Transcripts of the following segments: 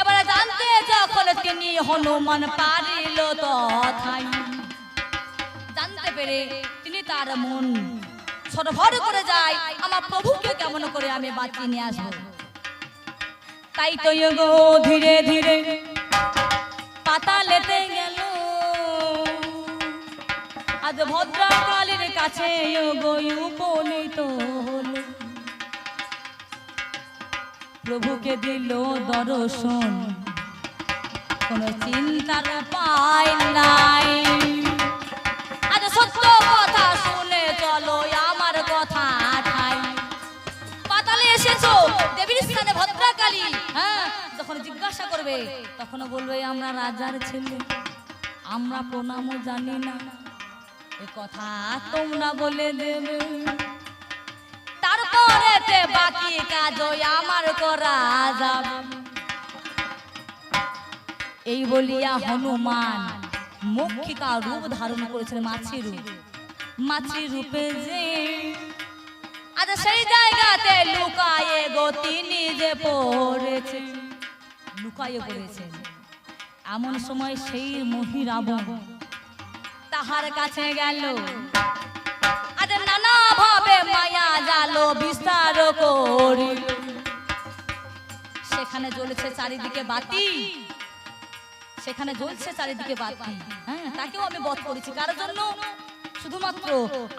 এবারে জানতে যখন তিনি হনুমান পারিল তথাই, জানতে তিনি তার মন সরভর করে যায়, আমার প্রভুকে কেমন করে আমি বাঁচিয়ে নিয়ে আসব? তাই তো গো ধীরে ধীরে পাতালেতে গেল। আজ ভদ্রকালীর কাছে গো উপনীত হলো। প্রভুকে দিল দর্শন। কোনো চিন্তার উপায় নাই। কথা শুনে চলো কথা এসেছ হ্যাঁ? জিজ্ঞাসা করবে তখন বলবে, আমরা রাজার ছেলে। আমরা প্রণামও জানি না। এ কথা তোমরা বলে দেবে। তারপরে বাকি কাজ ওই আমার করা যাবে। এই বলিয়া হনুমান মক্ষিকা রূপ ধারণ করেছেন মাছি রূপ। মাছি রূপে যে আজ সেই জায়গাতে লুকায়ে গো, তিনি যে পড়েছে, লুকায়ে পড়েছেন। এমন সময় সেই মহিরাবণ তাহার কাছে গেল। আজ নানা ভাবে মায়া বিস্তার করিল সেখানে জ্বলেছে চারিদিকে বাতি। সেখানে জ্বলছে চারিদিকে বাতি। হ্যাঁ তাকেও আমি বধ করেছি। কার জন্য? শুধুমাত্র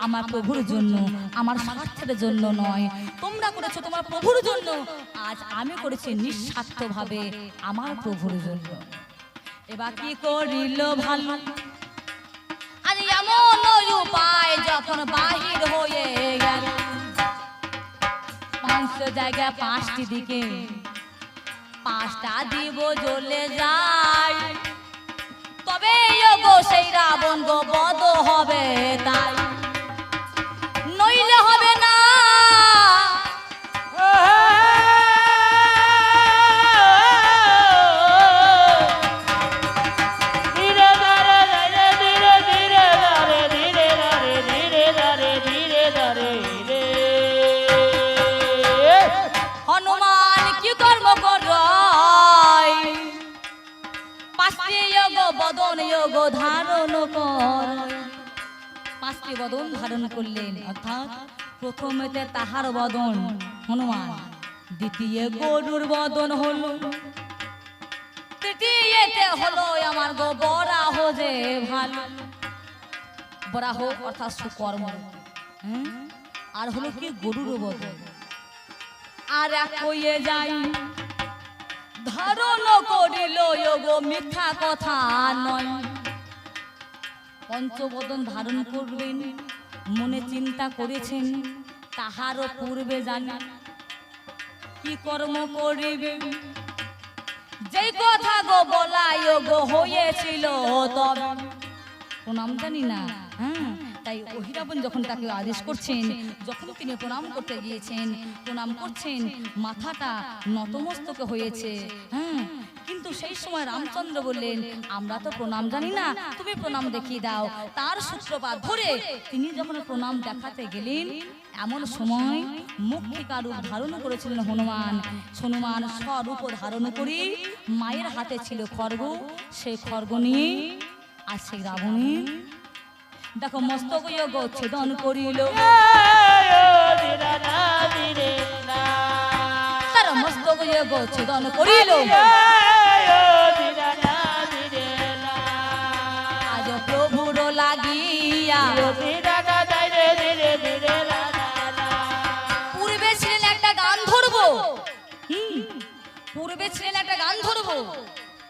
আমার প্রভুর জন্য, আমার স্বার্থের জন্য নয়। তোমরা করেছ তোমার প্রভুর জন্য। আজ আমি করেছি নিঃস্বার্থ ভাবে আমার প্রভুর জন্য। এবার কি করিল ভালো? আজ এমন উপায় যখন বাহির হয়ে গেল জায়গা পাঁচটি দিকে। পাঁচটা দিব জ্বলে যায়। তবে সেই রাবণ গো বদ হবে তাই। ধারণ কর। পাঁচটি বদন ধারণ করলেন, অর্থাৎ প্রথমেতে তাহার বদন, হনুমান। দ্বিতীয় গরুর বদন হলো। তৃতীয়তে হলো আমার গো বরাহ যে ভালো। বরাহ অর্থাৎ সুকর্ম। আর হলো কি? গরুর বদন। আর এক কইয়ে যাই। ধারণ করিল মিথ্যা কথা নয়। পঞ্চবদন ধারণ করবেন মনে চিন্তা করেছেন, তাহারও পূর্বে জানা কি কর্ম করিবে। যেই কথা গো বলাই গো হয়েছিল তবে। প্রণাম জানি না হ্যাঁ তাই অহিরাবন যখন তাকে আদেশ করছেন, যখন তিনি প্রণাম করতে গিয়েছেন, প্রণাম করছেন, মাথাটা নতমস্তকে হয়েছে হ্যাঁ কিন্তু সেই সময় রামচন্দ্র বললেন, আমরা তো প্রণাম জানি না, তুমি প্রণাম দেখিয়ে দাও। তার সূত্রপাত ধরে তিনি যখন প্রণাম দেখাতে গেলেন, এমন সময় মুক্তিকা রূপ ধারণ করেছিলেন হনুমান। হনুমান স্বরূপ ধারণ করি মায়ের হাতে ছিল খর্গ। সেই খড়গ নিয়ে আর সেই রাবণের দেখো মস্তক যোগ ছেদন করিল। তার মস্তক যোগ ছেদন করিল। পূর্বে ছিলেন একটা গান ধরবো।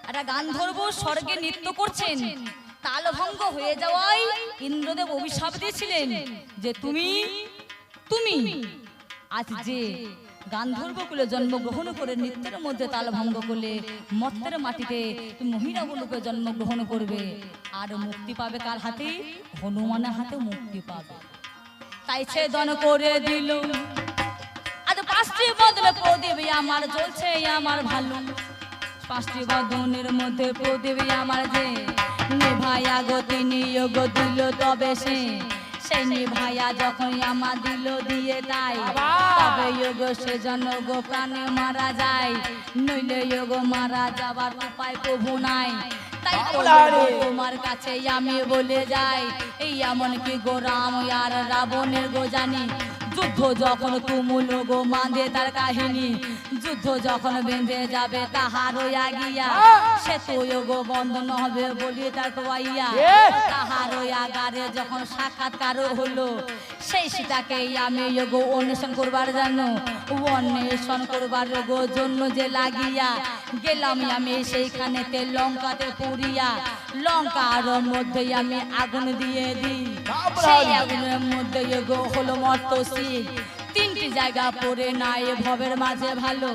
একটা গান ধরবো, স্বর্গে নৃত্য করছেন। তালভঙ্গ হয়ে যাওয়ায় ইন্দ্রদেব অভিশাপ দিয়েছিলেন যে তুমি তুমি, আজ যে গান্ধর্ব কুলে জন্মগ্রহণ করে নৃত্যের মধ্যে তাল ভঙ্গ করলে মর্তের মাটিতে তুমি মহিরাগুলোকে জন্মগ্রহণ করবে। আর মুক্তি পাবে কার হাতে? হনুমানের হাতে মুক্তি পাবে। তাই ছেদন করে দিল। আর পাঁচটি বদলে প্রদীপ আমার জ্বলছে, আমার ভালো। পাঁচটি বদনের মধ্যে প্রদীপ আমার যে নেভায়া গতি নিয়োগ দিল তবে সে সেই ভাইয়া যখন আমার দিল দিয়ে তাই তবে যোগ সেজন্য গো প্রাণে মারা যায়। নইলে যোগ মারা যাবার উপায় প্রভু নাই। তাই তোমার কাছে আমি বলে যাই। এই এমনকি গোরাম গো রাম আর রাবণের গো জানি যুদ্ধ যখন তুমুল গো মাঁধে তার কাহিনী যুদ্ধ যখন বেঁধে যাবে তাহারও আগিয়া সে তো গো বন্ধন হবে বলি তার তোয়াইয়া এ! তাহারও আগারে যখন সাক্ষাৎকার হলো সেই সীতাকে আমি গো অন্বেষণ করবার জন্য অন্বেষণ করবার গো জন্য যে লাগিয়া গেলাম আমি সেইখানেতে লঙ্কাতে পুরিয়া লঙ্কার মধ্যে আমি আগুন দিয়ে দিই। সেই আগুনের মধ্যে গো হলো মর্তশীল। তিনটি জায়গা পড়ে এ ভবের মাঝে ভালো।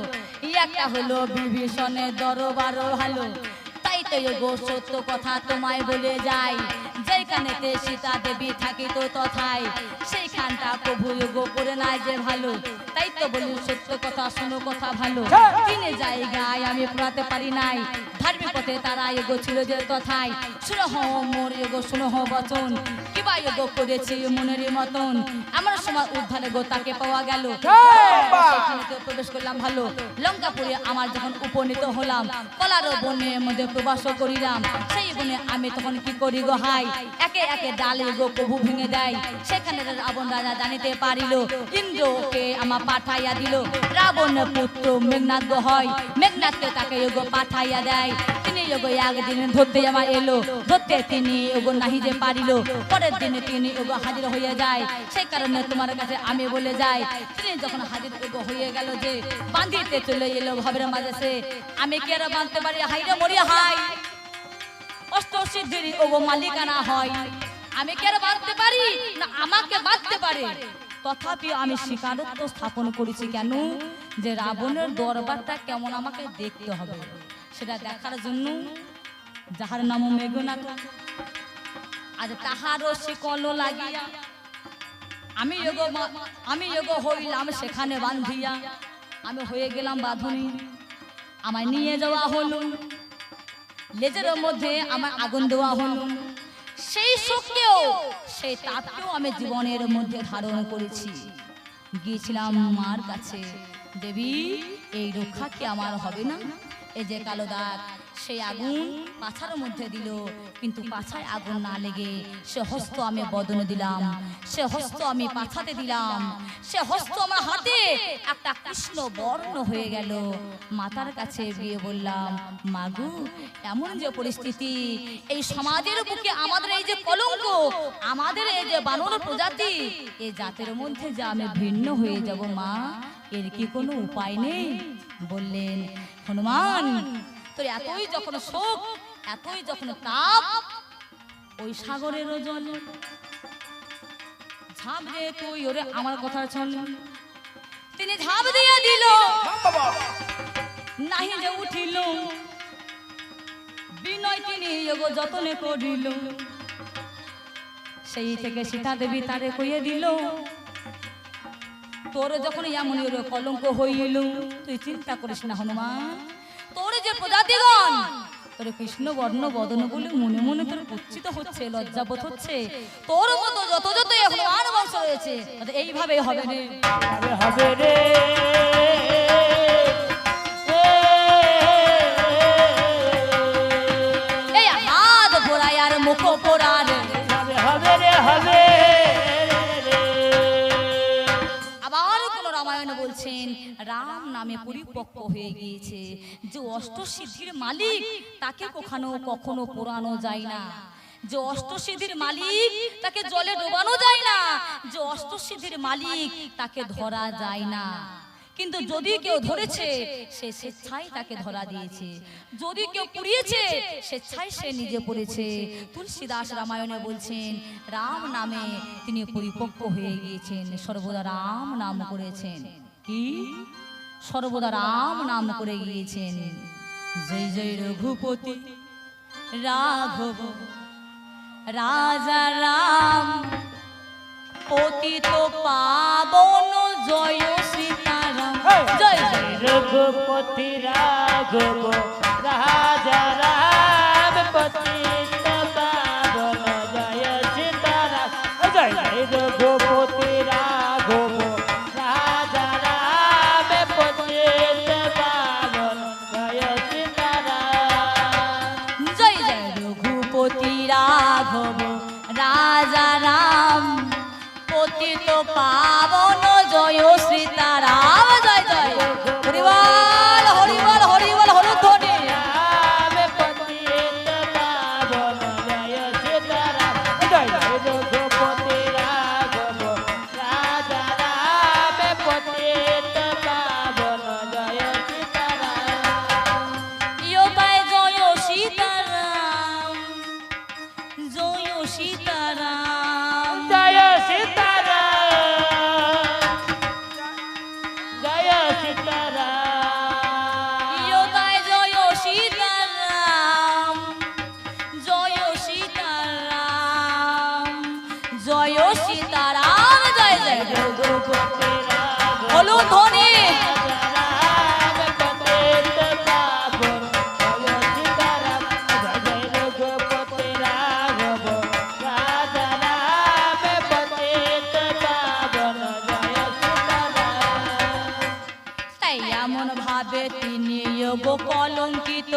একটা হলো বিভীষণের দরবারও ভালো। তাই তো গো সত্য কথা তোমায় বলে যাই। যেখানেতে সীতা দেবী থাকিত তথায় সেইখানটা প্রভু গোপুর নাই যে ভালো। তাই তো বলি সত্য কথা শোনো কথা ভালো। তিনে জায়গায় আমি পড়াতে পারি নাই। ধার্মিক পথে তারা এগো ছিল যে তথায়। শুনো হো মোর এগো শুনো হো বচন। কিবা এগো করেছি মনের মতন। আমার সময় উদ্ধারে গো তাকে পাওয়া গেল। সেখানে তো প্রবেশ করলাম ভালো। লঙ্কাপুরে আমার যখন উপনীত হলাম কলার বনের মধ্যে প্রবাস করিলাম। সেই বনে আমি তখন কি করি গো হাই? একে একে ডালে গো প্রভু ভেঙে দেয়। সেখানে রাবণ রাজা জানিতে পারিল ইন্দ্রকে আমার পাঠাইয়া দিল। রাবণ পুত্র মেঘনাথ গো হয় মেঘনাথকে তাকে গো পাঠাইয়া দেয়। যোগ একদিন ধরতে আমার এলো, ধরতে তিনি ওগো নাহি যে পারিল। পরের দিনে তিনি ওগো হাজির হয়ে যায়। সেই কারণে তোমার কাছে আমি বলে যাই, তিনি যখন হাজির ওগো হয়ে গেল যে বান্ধিতে চলে এলো ভাবের মাঝে সে, আমি কি আর বাঁধতে পারি? হাইরে হাই। অষ্ট সিদ্ধির ওগো মালিকানা হয়। আমি কি আর বাঁধতে পারি? না আমাকে বাঁধতে পারে। তথাপি আমি স্বীকারত্ব স্থাপন করেছি কেন? যে রাবণের দরবারটা কেমন আমাকে দেখতে হবে। সেটা দেখার জন্য যাহার নাম মেঘনাথ, আজ তাহারও শিকল লাগিয়া, আমি যোগ আমি যোগ হইলাম সেখানে বান্ধিয়া আমি হয়ে গেলাম বাঁধনি, আমায় নিয়ে যাওয়া হলো, লেজের মধ্যে আমার আগুন দেওয়া হলো। সেই শোককেও সেই তাপকেও আমি জীবনের মধ্যে ধারণ করেছি। গিয়েছিলাম মার কাছে, দেবী, এই রক্ষা কি আমার হবে না? এই যে কালো দাগ সেই আগুন পাছার মধ্যে দিল। কিন্তু পাছায় আগুন না লেগে সে হস্ত আমি বদনে দিলাম। সে হস্ত আমি পাছাতে দিলাম। সে হস্ত আমার হাতে একটা কৃষ্ণ বর্ণ হয়ে গেল। মাতার কাছে গিয়ে বললাম মাগু এমন যে পরিস্থিতি এই সমাজের বুকে আমাদের এই যে কলঙ্ক আমাদের এই যে বানর প্রজাতি এই জাতের মধ্যে যে আমি ভিন্ন হয়ে যাব মা। এর কি কোনো উপায় নেই? বললেন হনুমান। তোর এতই যখন শোক এতই যখন তাপ ওই সাগরের জল ঝাঁপ দে তুই ওরে আমার কথা শোন। তিনি ঝাঁপ দিয়ে দিল। নাহি যে উঠিল। বিনয় তিনি যোগ যতনে করিল। সেই থেকে সীতা দেবী তারে কইয়ে দিল তোর যখন এমন ওরে কলঙ্ক হইল, তুই চিন্তা করিস না, হনুমান। তোর যে প্রজাতিগণ, তোর কৃষ্ণ বর্ণ বদন বলে মনে মনে তোর কুচ্ছিত হচ্ছে, লজ্জাবোধ হচ্ছে। তোর মতো যত যত হনুমান বংশ রয়েছে এইভাবে হবে রে হবে রে। পরিপক্ক হয়ে গিয়েছে। যে অষ্টসিদ্ধির মালিক, তাকে কখনো কখনো পোড়ানো যায় না। যে অষ্টসিদ্ধির মালিক, তাকে জলে ডোবানো যায় না। যে অষ্টসিদ্ধির মালিক, তাকে ধরা যায় না। কিন্তু যদি কেউ ধরেছে, সে স্বেচ্ছায় তাকে ধরা দিয়েছে। যদি কেউ পুড়িয়েছে স্বেচ্ছায় সে নিজে পড়েছে। তুলসীদাস রামায়ণে বলছেন, রাম নামে তিনি পরিপক্ক হয়ে গিয়েছেন। সর্বদা রাম নাম করেছেন। কি? সর্বদা রাম নাম করে গিয়েছেন। জয় জয় রঘুপতি রাঘব রাজা রাম পতিত পাবন জয় সীতারাম। জয় জয় রঘুপতি রাঘব।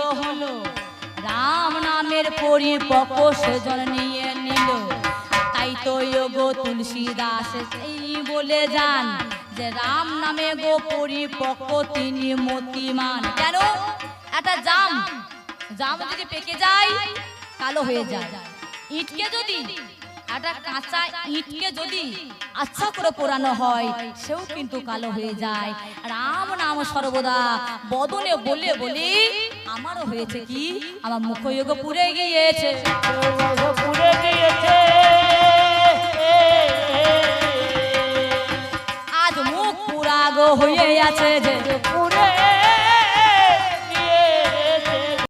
হলো। রাম নামের পরিপক্ব সেজন নিয়ে নিল। তাই তো যোগ তুলসী দাস এই বলে যান যে রাম নামে গো পরিপক্ক তিনি মতিমান। কেন? একটা জাম। জাম যদি পেকে যায়, কালো হয়ে যায়। ইটকে যদি একটা কাঁচা ইটকে যদি আচ্ছা করে পোড়ানো হয়, সেও কিন্তু কালো হয়ে যায়। রাম নাম সর্বদা বদনে বলে বলে, আমারও হয়েছে কি? আমার মুখযোগ পুড়ে গিয়েছে। আজ মুখ পুরাগ হয়ে আছে যে। পুরে